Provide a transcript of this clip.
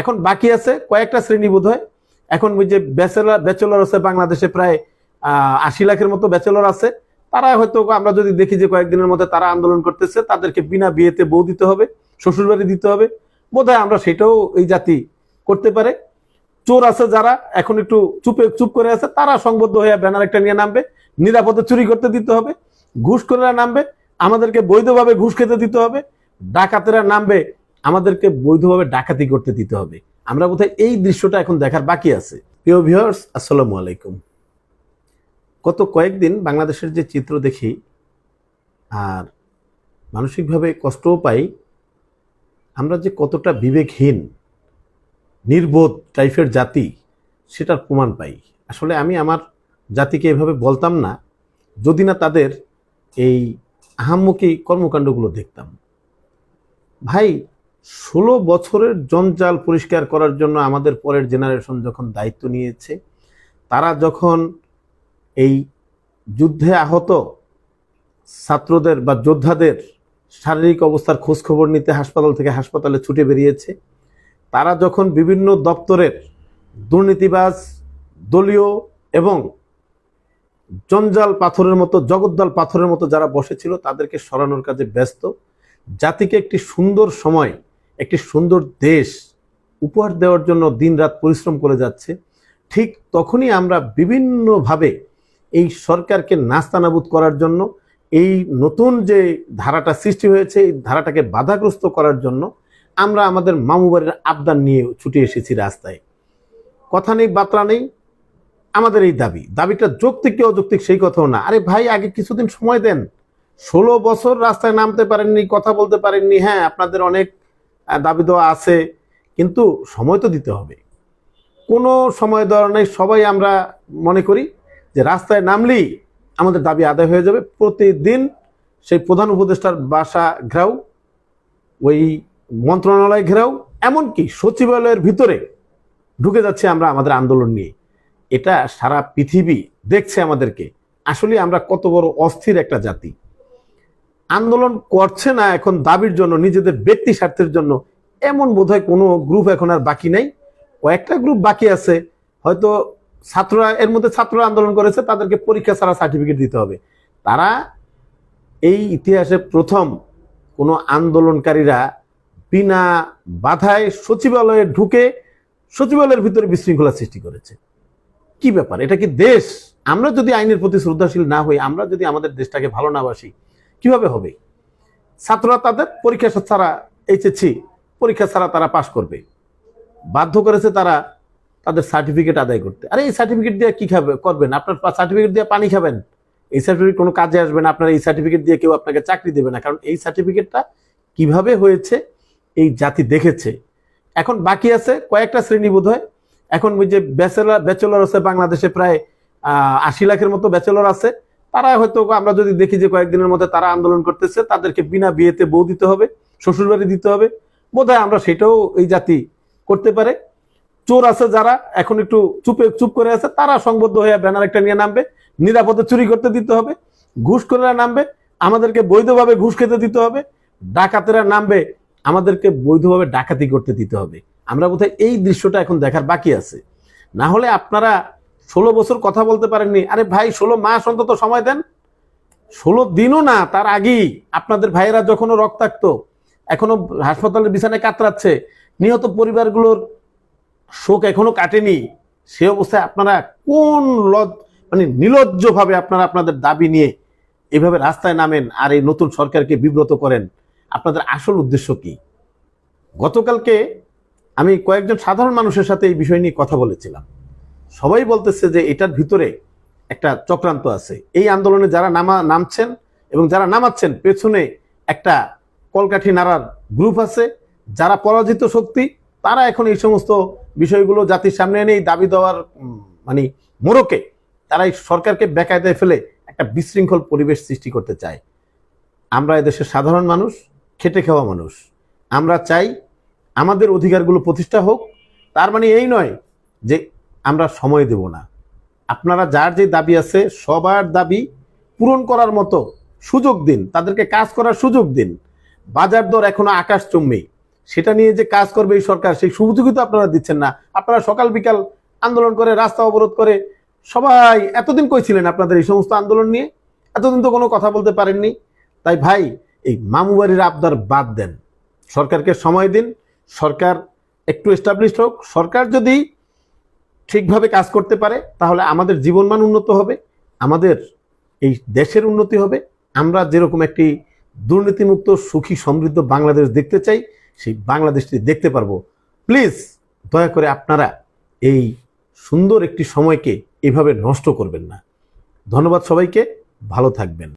এখন বাকি আছে কয়েকটা শ্রেণি বোধ হয় এখন ওই যে ব্যাচেলার ব্যাচেলর আছে বাংলাদেশে প্রায় আশি লাখের মতো ব্যাচেলর আছে। তারা হয়তো আমরা যদি দেখি যে কয়েকদিনের মধ্যে তারা আন্দোলন করতেছে, তাদেরকে বিনা বিয়েতে বউ দিতে হবে, শ্বশুরবাড়ি দিতে হবে। বোধহয় আমরা সেটাও এই জাতি করতে পারে। চোর আছে যারা, এখন একটু চুপে, চুপ করে আছে, তারা সংবদ্ধ হয়ে ব্যানার একটা নিয়ে নামবে, নিরাপদে চুরি করতে দিতে হবে, ঘুষ করে নামবে, আমাদেরকে বৈধভাবে ঘুষ খেতে দিতে হবে, ডাকাতেরা নামবে আমাদেরকে বৈধভাবে ডাকাতি করতে দিতে হবে। আমরা বোধহয় এই দৃশ্যটা এখন দেখার বাকি আছে। প্রিয় ভিউয়ার্স আসসালামু আলাইকুম। গত কয়েকদিন বাংলাদেশের যে চিত্র দেখি, আর মানসিকভাবে কষ্টও পাই, আমরা যে কতটা বিবেকহীন, নির্বোধ টাইপের জাতি, সেটার প্রমাণ পাই। আসলে আমি আমার জাতিকে এভাবে বলতাম না, যদি না তাদের এই আহাম্মুখী কর্মকাণ্ডগুলো দেখতাম। ভাই ষোলো বছরের জঞ্জাল পরিষ্কার করার জন্য আমাদের পরের জেনারেশন যখন দায়িত্ব নিয়েছে, তারা যখন এই যুদ্ধে আহত ছাত্রদের বা যোদ্ধাদের শারীরিক অবস্থার খোঁজখবর নিতে হাসপাতাল থেকে হাসপাতালে ছুটে বেরিয়েছে, তারা যখন বিভিন্ন দপ্তরের দুর্নীতিবাজ, দলীয় এবং জঞ্জাল পাথরের মতো, জগদ্দল পাথরের মতো যারা বসেছিল, তাদেরকে সরানোর কাজে ব্যস্ত। জাতিকে একটি সুন্দর সময় একটি সুন্দর দেশ উপহার দেওয়ার জন্য দিনরাত পরিশ্রম করে যাচ্ছে, ঠিক তখনই আমরা বিভিন্নভাবে এই সরকারকে নাস্তানাবুদ করার জন্য, এই নতুন যে ধারাটা সৃষ্টি হয়েছে, এই ধারাটাকে বাধাগ্রস্ত করার জন্য আমরা আমাদের মামুবাড়ির আবদান নিয়ে ছুটে এসেছি রাস্তায়। কথা নেই বার্তা নেই, আমাদের এই দাবি। দাবিটা যৌক্তিক কি অযৌক্তিক সেই কথাও না। আরে ভাই, আগে কিছুদিন সময় দেন। ষোলো বছর রাস্তায় নামতে পারেননি, কথা বলতে পারেননি। হ্যাঁ আপনাদের অনেক দাবি দেওয়া আছে, কিন্তু সময় তো দিতে হবে। কোনো সময় দেওয়া নেই, সবাই আমরা মনে করি যে রাস্তায় নামলেই আমাদের দাবি আদায় হয়ে যাবে। প্রতিদিন সেই প্রধান উপদেষ্টার বাসা ঘেরাও, ওই মন্ত্রণালয় ঘেরাও, এমনকি সচিবালয়ের ভিতরে ঢুকে যাচ্ছে আমরা আমাদের আন্দোলন নিয়ে। এটা সারা পৃথিবী দেখছে আমাদেরকে। আসলে আমরা কত বড় অস্থির একটা জাতি। আন্দোলন করছে না এখন দাবির জন্য, নিজেদের ব্যক্তি স্বার্থের জন্য, এমন বোধহয় কোনো গ্রুপ এখন আর বাকি নাই। কয়েকটা গ্রুপ বাকি আছে। হয়তো ছাত্ররা, এর মধ্যে ছাত্ররা আন্দোলন করেছে, তাদেরকে পরীক্ষা ছাড়া সার্টিফিকেট দিতে হবে। তারা এই ইতিহাসে প্রথম কোনো আন্দোলনকারীরা বিনা বাধায় সচিবালয়ে ঢুকে সচিবালয়ের ভিতরে বিশৃঙ্খলা সৃষ্টি করেছে। কি ব্যাপার? এটা কি দেশ? আমরা যদি আইনের প্রতি শ্রদ্ধাশীল না হই, আমরা যদি আমাদের দেশটাকে ভালো না বাসি কীভাবে হবে? ছাত্ররা তাদের পরীক্ষা ছাড়া এইচএসসি পরীক্ষা ছাড়া তারা পাশ করবে। বাধ্য করেছে তারা তাদের সার্টিফিকেট আদায় করতে। আরে এই সার্টিফিকেট দিয়ে কি খাবে, করবেন? আপনার সার্টিফিকেট দিয়ে পানি খাবেন। এই সার্টিফিকেট কোনো কাজে আসবে না, আপনার এই সার্টিফিকেট দিয়ে কেউ আপনাকে চাকরি দেবে না। কারণ এই সার্টিফিকেটটা কীভাবে হয়েছে, এই জাতি দেখেছে। এখন বাকি আছে কয়েকটা শ্রেণি বোধ হয় এখন ওই যে ব্যাচেলার ব্যাচেলর আছে বাংলাদেশে প্রায় আশি লাখের মতো ব্যাচেলর আছে। তারা হয়তো আমরা যদি দেখি যে কয়েকদিনের মধ্যে তারা আন্দোলন করতেছে, তাদেরকে বিনা বিয়েতে বউ দিতে হবে, শ্বশুরবাড়ি দিতে হবে, বোধহয় আমরা সেটাও এই জাতি করতে পারে। চোর আছে যারা, এখন একটু চুপে চুপ করে আছে, তারা সংবদ্ধ হয়ে ব্যানার একটা নিয়ে নামবে, নিরাপদে চুরি করতে দিতে হবে, ঘুষ করে নামবে, আমাদেরকে বৈধভাবে ঘুষ খেতে দিতে হবে, ডাকাতেরা নামবে, আমাদেরকে বৈধভাবে ডাকাতি করতে দিতে হবে। আমরা বোধহয় এই দৃশ্যটা এখন দেখার বাকি আছে। না হলে আপনারা ষোলো বছর কথা বলতে পারেননি। আরে ভাই, ষোলো মাস অন্তত সময় দেন। ষোলো দিনও না, তার আগেই। আপনাদের ভাইয়েরা যখনও রক্তাক্ত এখনও হাসপাতালের বিছানায় কাতরাচ্ছে, নিহত পরিবারগুলোর শোক এখনও কাটেনি। সে অবস্থায় আপনারা কোন লজ মানে নির্লজ্জভাবে আপনারা আপনাদের দাবি নিয়ে এভাবে রাস্তায় নামেন আর এই নতুন সরকারকে বিব্রত করেন? আপনাদের আসল উদ্দেশ্য কি? গতকালকে আমি কয়েকজন সাধারণ মানুষের সাথে এই বিষয় নিয়ে কথা বলেছিলাম। সবাই বলতেছে যে এটার ভিতরে একটা চক্রান্ত আছে। এই আন্দোলনে যারা নামা, নামছেন এবং যারা নামাচ্ছেন, পেছনে একটা কলকাঠি নাড়ার গ্রুপ আছে। যারা পরাজিত শক্তি, তারা এখন এই সমস্ত বিষয়গুলো জাতির সামনে এনে এই দাবি দেওয়ার মানে মোড়কে তারা এই সরকারকে বেকায়দায় ফেলে একটা বিশৃঙ্খল পরিবেশ সৃষ্টি করতে চায়। আমরা এদেশের সাধারণ মানুষ, খেটে খাওয়া মানুষ। আমরা চাই আমাদের অধিকারগুলো প্রতিষ্ঠা হোক। তার মানে এই নয় যে আমরা সময় দেব না। আপনারা যার যে দাবি আছে, সবার দাবি পূরণ করার মতো সুযোগ দিন। তাদেরকে কাজ করার সুযোগ দিন। বাজার দর এখনও আকাশ চুম্বি সেটা নিয়ে যে কাজ করবে এই সরকার, সেই সুযোগই তো আপনারা দিচ্ছেন না। আপনারা সকাল বিকাল আন্দোলন করে, রাস্তা অবরোধ করে, সবাই এতদিন কইছিলেন আপনাদের এই সমস্ত আন্দোলন নিয়ে? এতদিন তো কোনো কথা বলতে পারেননি। তাই ভাই, এই মামু বাড়ির আবদার বাদ দেন। সরকারকে সময় দিন। সরকার একটু এস্টাবলিশ হোক। সরকার যদি ঠিকভাবে কাজ করতে পারে, তাহলে আমাদের জীবনমান উন্নত হবে, আমাদের এই দেশের উন্নতি হবে। আমরা যেরকম একটি দুর্নীতিমুক্ত, সুখী, সমৃদ্ধ বাংলাদেশ দেখতে চাই, সেই বাংলাদেশটি দেখতে পারব। প্লিজ, দয়া করে আপনারা এই সুন্দর একটি সময়কে এভাবে নষ্ট করবেন না। ধন্যবাদ সবাইকে, ভালো থাকবেন।